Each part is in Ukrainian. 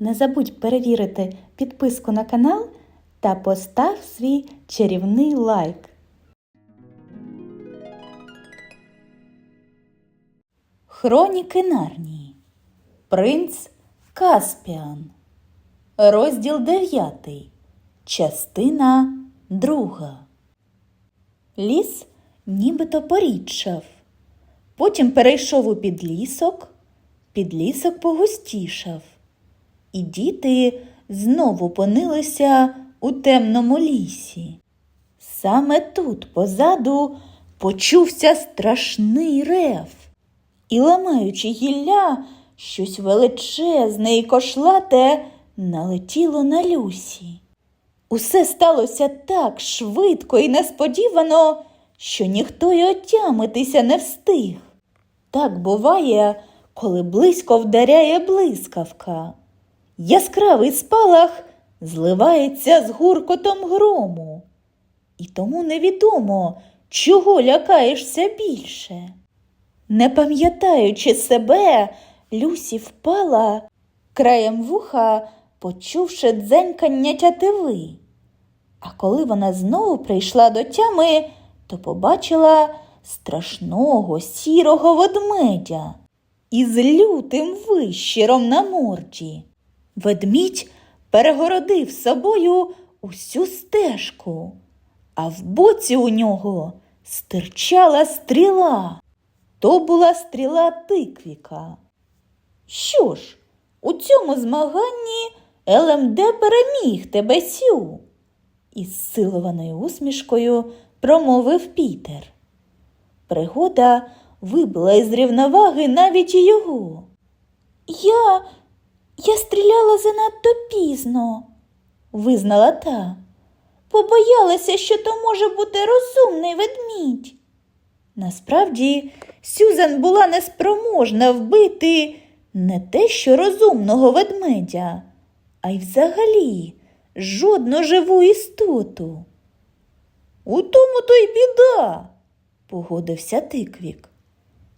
Не забудь перевірити підписку на канал та постав свій чарівний лайк. Хроніки Нарнії. Принц Каспіан. Розділ 9. Частина 2. Ліс нібито порідшав. Потім перейшов у підлісок, підлісок погустішав. І діти знову понилися у темному лісі. Саме тут позаду почувся страшний рев. І, ламаючи гілля, щось величезне і кошлате налетіло на Люсі. Усе сталося так швидко і несподівано, що ніхто й отямитися не встиг. Так буває, коли близько вдаряє блискавка. Яскравий спалах зливається з гуркотом грому. І тому невідомо, чого лякаєшся більше. Не пам'ятаючи себе, Люсі впала, краєм вуха, почувши дзенькання тятиви. А коли вона знову прийшла до тями, то побачила страшного сірого ведмедя із лютим вищиром на морді. Ведмідь перегородив собою усю стежку, а в боці у нього стирчала стріла. То була стріла тиквіка. Що ж, у цьому змаганні ЛМД переміг тебе сю, із силованою усмішкою промовив Пітер. Пригода вибила із рівноваги навіть і його. Я. Я стріляла занадто пізно, визнала та. Побоялася, що то може бути розумний ведмідь. Насправді, Сюзан була неспроможна вбити не те, що розумного ведмедя, а й взагалі жодну живу істоту. У тому то й біда, погодився тиквік.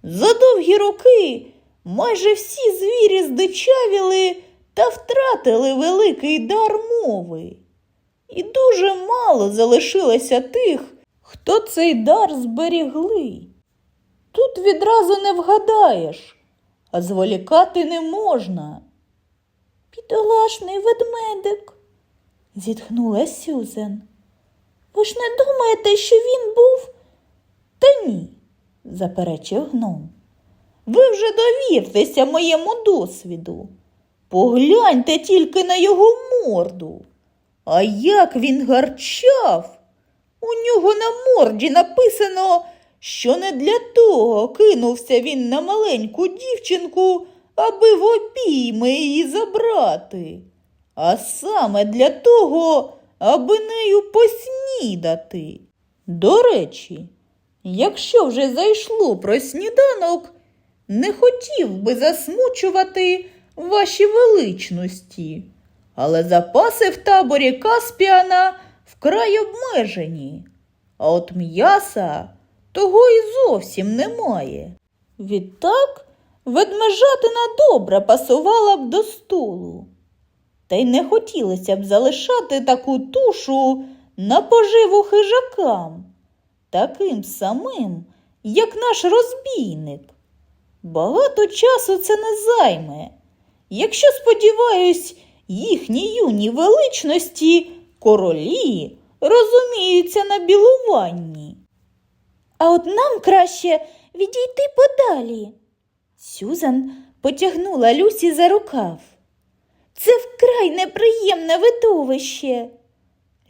За довгі роки майже всі звірі здичавіли та втратили великий дар мови. І дуже мало залишилося тих, хто цей дар зберігли. Тут відразу не вгадаєш, а зволікати не можна. Бідолашний ведмедик, зітхнула Сюзен. Ви ж не думаєте, що він був? Та ні, заперечив гном. Ви вже довіртеся моєму досвіду. Погляньте тільки на його морду. А як він гарчав? У нього на морді написано, що не для того кинувся він на маленьку дівчинку, аби в обійми її забрати, а саме для того, аби нею поснідати. До речі, якщо вже зайшло про сніданок, не хотів би засмучувати ваші величності, але запаси в таборі Каспіана вкрай обмежені, а от м'яса того і зовсім немає. Відтак ведмежатина добре пасувала б до столу. Та й не хотілося б залишати таку тушу на поживу хижакам, таким самим, як наш розбійник. Багато часу це не займе. Якщо, сподіваюсь, їхні юні величності, королі, розуміються на білуванні. А от нам краще відійти подалі. Сюзан потягнула Люсі за рукав. Це вкрай неприємне видовище.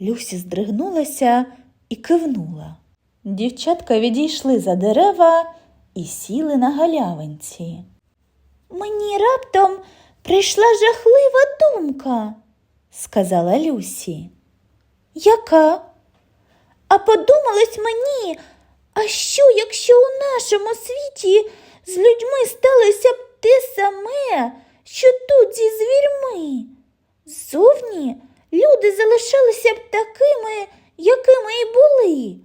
Люсі здригнулася і кивнула. Дівчатка відійшли за дерева і сіли на галявинці. Мені раптом прийшла жахлива думка, сказала Люсі. Яка? А подумалось мені, а що, якщо у нашому світі з людьми сталося б те саме, що тут зі звірьми? Ззовні люди залишалися б такими, якими і були,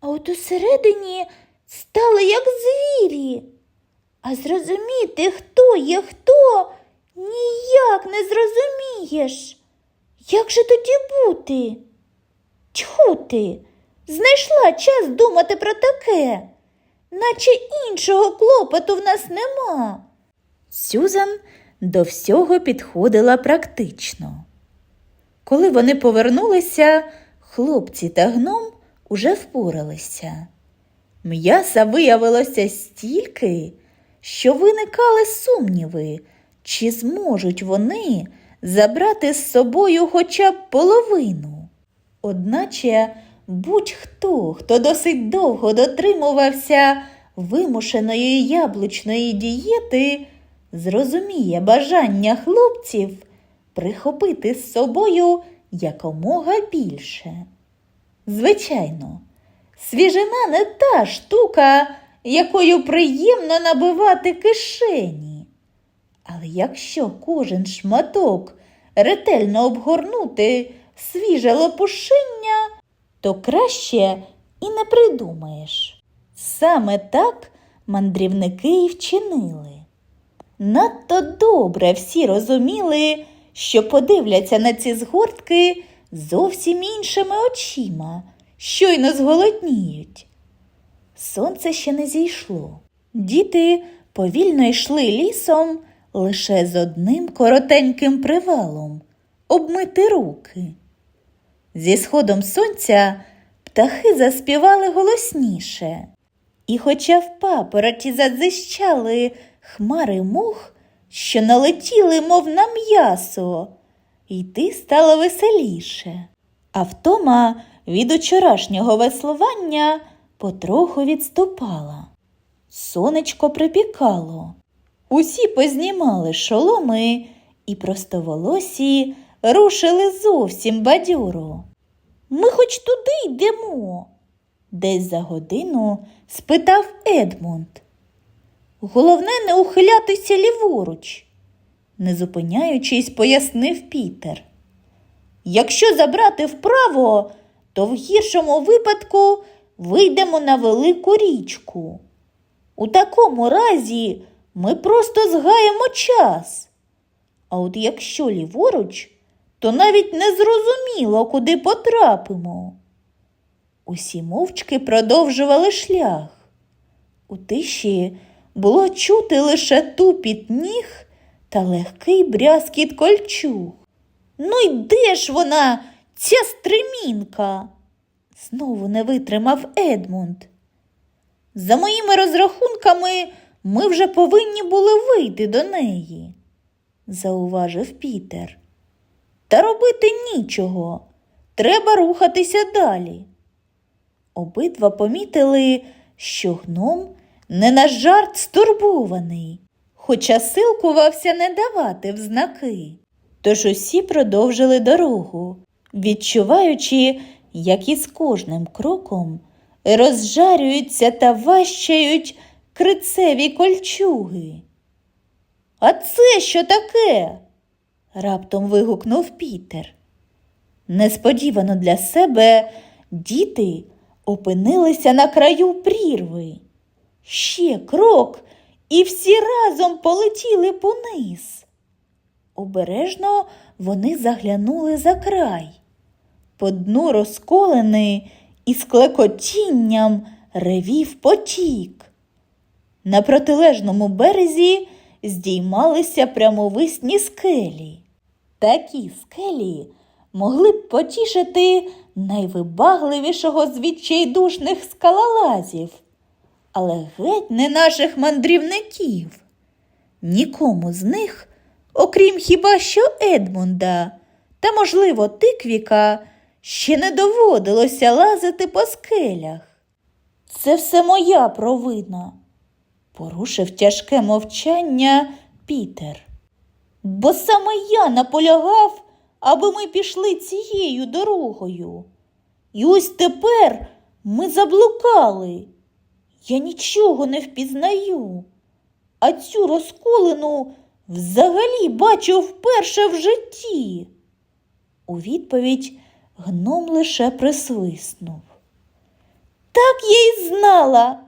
а от усередині стали як звірі. А зрозуміти, хто є хто, Ніяк не зрозумієш. Як же тоді бути? Тьху ти, знайшла час думати про таке, наче іншого клопоту в нас нема. Сюзан до всього підходила практично. Коли вони повернулися, хлопці та гном уже впоралися. М'яса виявилося стільки, що виникали сумніви, чи зможуть вони забрати з собою хоча б половину. Одначе будь-хто, хто досить довго дотримувався вимушеної яблучної дієти, зрозуміє бажання хлопців прихопити з собою якомога більше. Звичайно, свіжина не та штука, якою приємно набивати кишені. Але якщо кожен шматок ретельно обгорнути свіже лопушиння, то краще і не придумаєш. Саме так мандрівники й вчинили. Надто добре всі розуміли, що подивляться на ці згортки зовсім іншими очима, щойно зголодніють. Сонце ще не зійшло. Діти повільно йшли лісом лише з одним коротеньким привалом обмити руки. Зі сходом сонця птахи заспівали голосніше, і, хоча в папороті задзищали хмари мух, що налетіли, мов на м'ясо, йти стало веселіше. А втома від учорашнього веслування потроху відступала. Сонечко припікало. Усі познімали шоломи і простоволосі рушили зовсім бадьоро. Ми хоч туди йдемо. Десь за годину спитав Едмунд. Головне не ухилятися ліворуч, не зупиняючись, пояснив Пітер. Якщо забрати вправо, то в гіршому випадку вийдемо на велику річку. У такому разі ми просто згаємо час. А от якщо ліворуч, то навіть не зрозуміло, куди потрапимо. Усі мовчки продовжували шлях. У тиші було чути лише тупіт ніг та легкий брязкіт кольчуг. Ну й де ж вона, ця стримінка? Знову не витримав Едмунд. За моїми розрахунками, ми вже повинні були вийти до неї, зауважив Пітер. Та робити нічого. Треба рухатися далі. Обидва помітили, що гном не на жарт стурбований, хоча силкувався не давати взнаки. Тож усі продовжили дорогу, відчуваючи, як із кожним кроком розжарюються та ващають крицеві кольчуги. А це що таке? раптом вигукнув Пітер. Несподівано для себе діти опинилися на краю прірви. Ще крок, і всі разом полетіли пониз. Обережно вони заглянули за край. По дну розколений і з клекотінням ревів потік. На протилежному березі здіймалися прямовисні скелі. Такі скелі могли б потішити найвибагливішого з відчайдушних скалолазів, але геть не наших мандрівників. Нікому з них, окрім хіба що Едмунда та, можливо, Тиквіка, ще не доводилося лазити по скелях. Це все моя провина, порушив тяжке мовчання Пітер. Бо саме я наполягав, аби ми пішли цією дорогою. І ось тепер ми заблукали. Я нічого не впізнаю, а цю розколену взагалі бачу вперше в житті. У відповідь гном лише присвиснув. Так я й знала,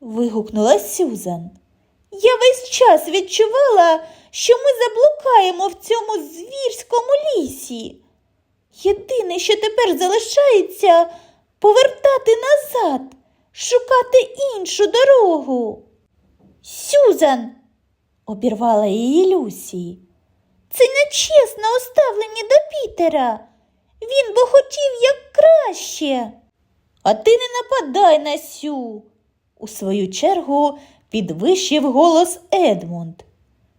вигукнула Сюзан. Я весь час відчувала, що ми заблукаємо в цьому звірському лісі. Єдине, що тепер залишається, повертати назад, шукати іншу дорогу. Сюзан, обірвала її Люсі. Це нечесне оставлення до Пітера. Він бо хотів як краще. А ти не нападай на Сю, у свою чергу підвищив голос Едмунд.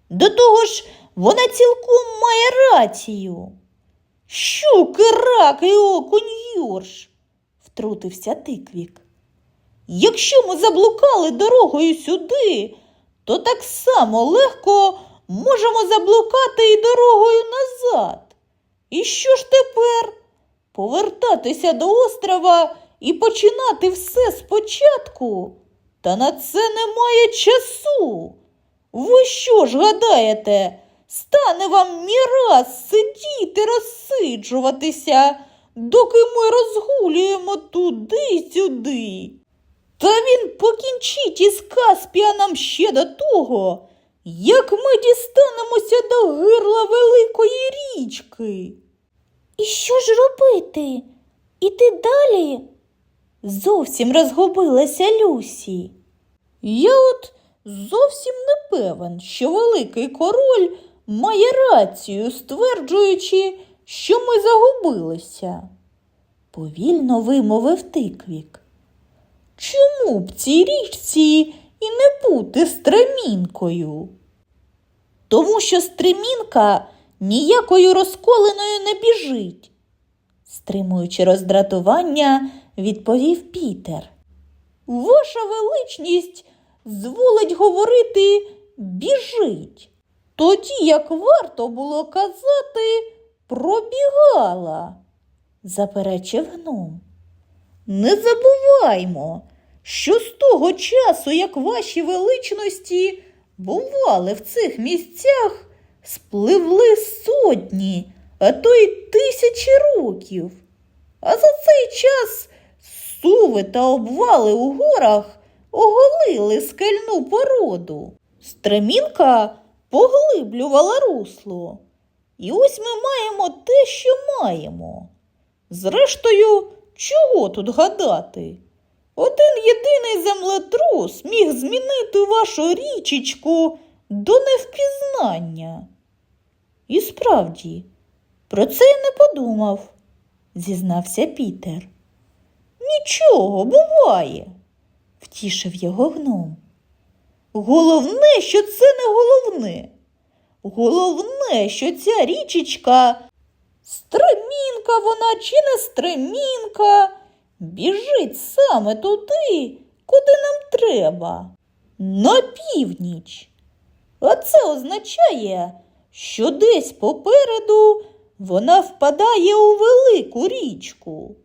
До того ж, вона цілком має рацію. Щуки, рак і окунь Йорш, втрутився тиквік. Якщо ми заблукали дорогою сюди, то так само легко можемо заблукати і дорогою назад. І що ж тепер? Повертатися до острова і починати все спочатку? Та на це немає часу. Ви що ж гадаєте, стане вам міраз сидіти, розсиджуватися, доки ми розгулюємо туди-сюди? Та він покінчить із Каспіаном ще до того, як ми дістанемося до гирла великої річки. І що ж робити? Іти далі? Зовсім розгубилася Люсі. Я от зовсім не певен, що великий король має рацію, стверджуючи, що ми загубилися. Повільно вимовив тиквік. Чому б цій річці і не бути стремінкою? Тому що стремінка ніякою розколеною не біжить, стримуючи роздратування, відповів Пітер. Ваша величність зволить говорити біжить, тоді як варто було казати пробігала, заперечив гном. Не забуваймо, що з того часу, як ваші величності бували в цих місцях, спливли сотні, а то й тисячі років. А за цей час суви та обвали у горах оголили скельну породу. Стремінка поглиблювала русло. І ось ми маємо те, що маємо. Зрештою, чого тут гадати? Один єдиний землетрус міг змінити вашу річечку до невпізнання. І справді, про це я не подумав, зізнався Пітер. Нічого, буває, втішив його гном. Головне, що це не головне. Головне, що ця річечка стремінка вона чи не стремінка, біжить саме туди, куди нам треба, на північ. А це означає, що десь попереду вона впадає у велику річку.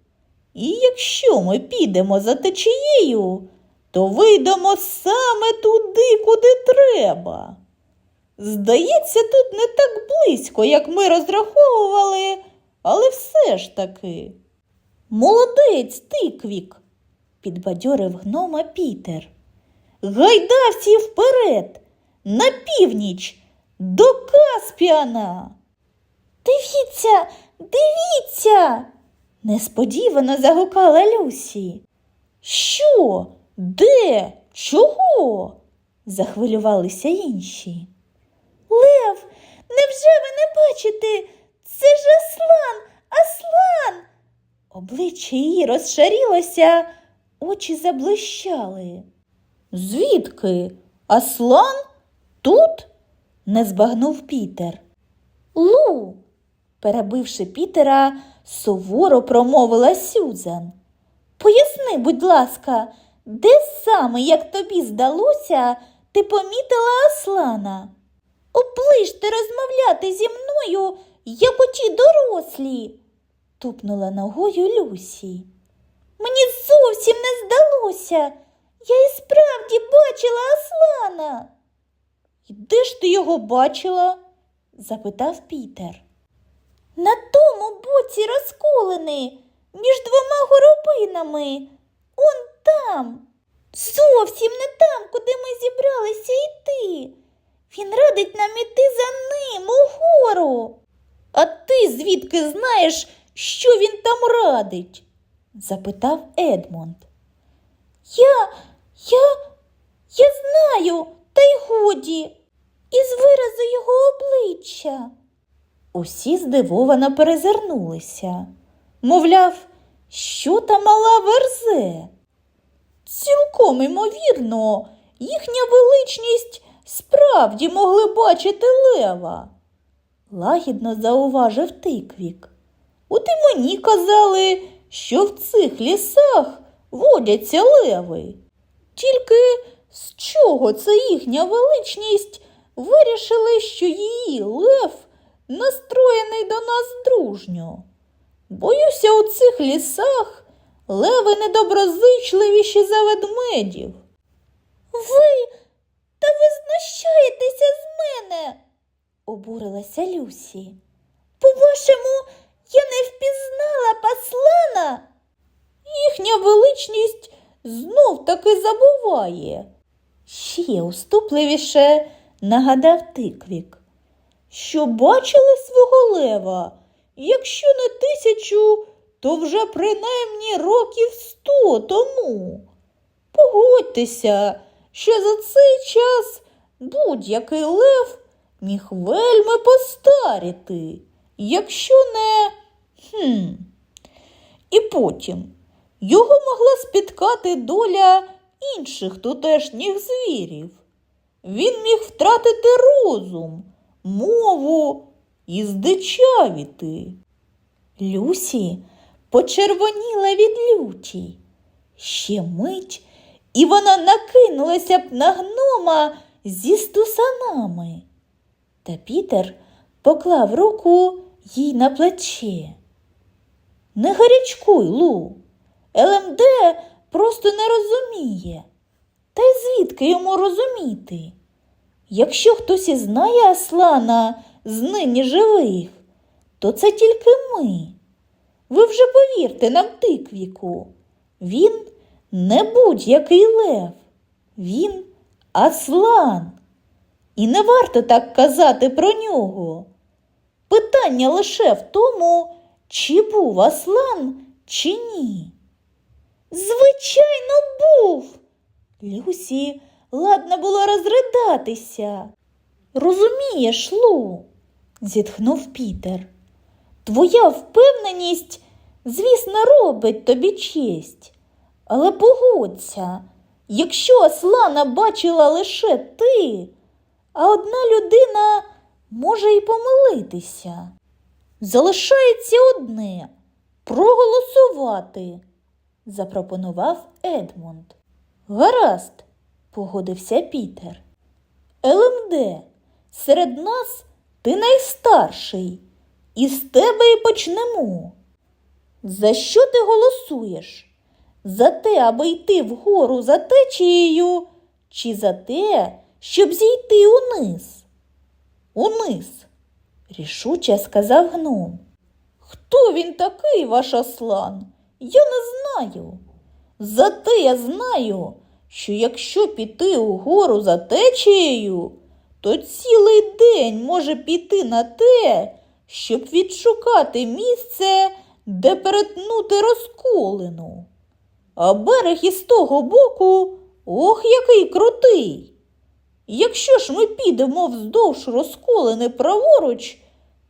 І якщо ми підемо за течією, то вийдемо саме туди, куди треба. Здається, тут не так близько, як ми розраховували, але все ж таки. Молодець, тиквік, підбадьорив гнома Пітер. Гайда всі вперед, на північ, до Каспіана. Дивіться, дивіться, несподівано загукала Люсі. Що? Де? Чого? захвилювалися інші. Лев, невже ви не бачите? Це ж Аслан, Аслан. Обличчя її розшарілося, очі заблищали. Звідки? Аслан? Тут? Не збагнув Пітер. Лу, перебивши Пітера, суворо промовила Сюзан. Поясни, будь ласка, де саме, як тобі здалося, ти помітила Аслана? Оближте розмовляти зі мною, як оті дорослі, тупнула ногою Люсі. Мені зовсім не здалося. Я і справді бачила Аслана. Де ж ти його бачила? запитав Пітер. На тому боці розколини, між двома горобинами. Он там. Зовсім не там, куди ми зібралися йти. Він радить нам іти за ним угору. А ти звідки знаєш, що він там радить? запитав Едмонд. Я, я, я знаю, та й годі, із виразу його обличчя. Усі здивовано перезирнулися. Мовляв, що та мала верзе? Цілком імовірно, їхня величність справді могли бачити лева. Лагідно зауважив тиквік. От і мені казали, що в цих лісах водяться леви. Тільки з чого це їхня величність вирішили, що її лев настроєний до нас дружньо? Боюся, у цих лісах леви недоброзичливіші за ведмедів. Ви, та ви знущаєтеся з мене, обурилася Люсі. По-вашому, я не впізнала послана. Їхня величність знов таки забуває. Ще уступливіше нагадав тиквік, що бачили свого лева, якщо не тисячу, то вже принаймні років сто тому. Погодьтеся, що за цей час будь-який лев міг вельми постаріти, якщо не. Хм. І потім його могла спіткати доля інших тутешніх звірів. Він міг втратити розум, мову і здичавіти. Люсі почервоніла від люті. Ще мить, і вона накинулася б на гнома зі стусанами. Та Пітер поклав руку їй на плече. Не гарячкуй, Лу. ЛМД просто не розуміє. Та й звідки йому розуміти? Якщо хтось і знає Аслана з нині живих, то це тільки ми. Ви вже повірте нам тиквіку. Він не будь-який лев, він Аслан. І не варто так казати про нього. Питання лише в тому, чи був Аслан, чи ні. Звичайно, був. Люсі ладна було розридатися. Розумієш, Лу, зітхнув Пітер. Твоя впевненість, звісно, робить тобі честь. Але погодься, якщо Аслана бачила лише ти, а одна людина може й помилитися. Залишається одне проголосувати, запропонував Едмунд. Гаразд, погодився Пітер. ЛМД, серед нас ти найстарший, і з тебе і почнемо. За що ти голосуєш? За те, аби йти вгору за течією, чи за те, щоб зійти униз? Униз, рішуче сказав гном. Хто він такий, ваш Аслан? Я не знаю. Зате я знаю, що якщо піти угору за течією, то цілий день може піти на те, щоб відшукати місце, де перетнути розколину. А берег із того боку, ох, який крутий. Якщо ж ми підемо вздовж розколини праворуч,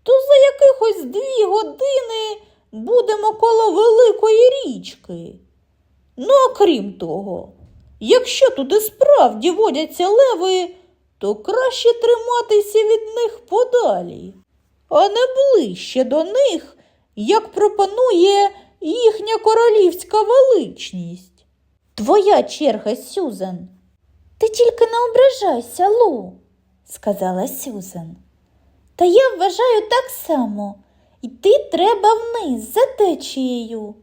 то за якихось дві години будемо коло великої річки. Ну, а крім того, якщо тут і справді водяться леви, то краще триматися від них подалі, а не ближче до них, як пропонує їхня королівська величність. Твоя черга, Сюзан. Ти тільки не ображайся, Лу, сказала Сюзан. Та я вважаю так само. Йти треба вниз за течією.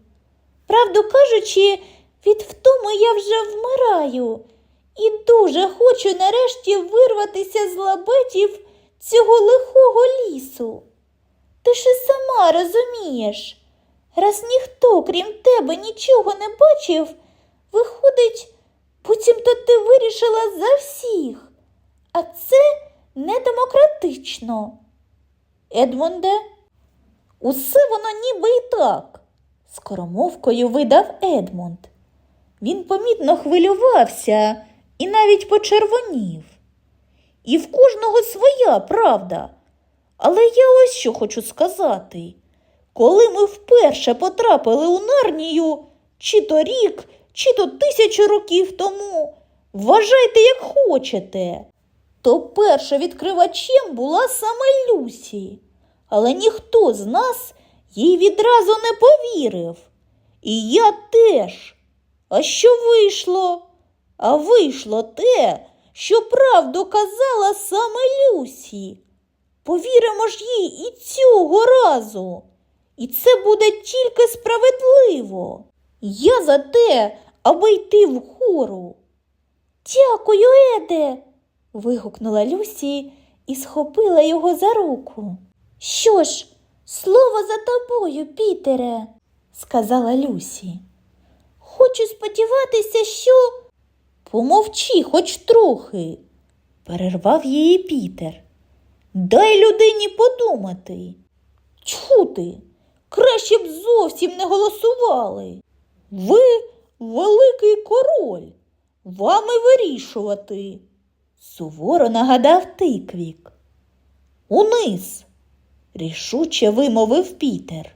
Правду кажучи, від втоми я вже вмираю і дуже хочу нарешті вирватися з лабетів цього лихого лісу. Ти ж і сама розумієш, раз ніхто, крім тебе, нічого не бачив, виходить, буцімто ти вирішила за всіх, а це недемократично. Едмунде, усе воно ніби і так, скоромовкою видав Едмунд. Він помітно хвилювався і навіть почервонів. І в кожного своя правда. Але я ось що хочу сказати. Коли ми вперше потрапили у Нарнію, чи то рік, чи то тисячу років тому, вважайте, як хочете, то перше відкривачем була саме Люсі, але ніхто з нас їй відразу не повірив. І я теж. А що вийшло? А вийшло те, що правду казала саме Люсі. Повіримо ж їй і цього разу. І це буде тільки справедливо. Я за те, аби йти вгору. Дякую, Еде. вигукнула Люсі і схопила його за руку. Що ж, слово за тобою, Пітере, сказала Люсі. Хочу сподіватися, що. Помовчи хоч трохи, перервав її Пітер. Дай людині подумати. Чути, краще б зовсім не голосували. Ви великий король, вами вирішувати, суворо нагадав тиквік. Униз, рішуче вимовив Пітер.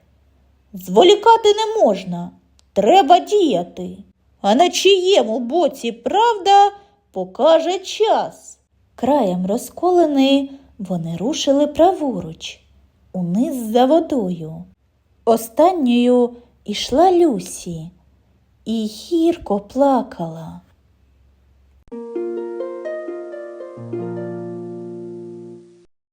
Зволікати не можна, треба діяти. А на чиєму боці правда покаже час. Краєм розколений вони рушили праворуч, униз за водою. Останньою ішла Люсі і гірко плакала.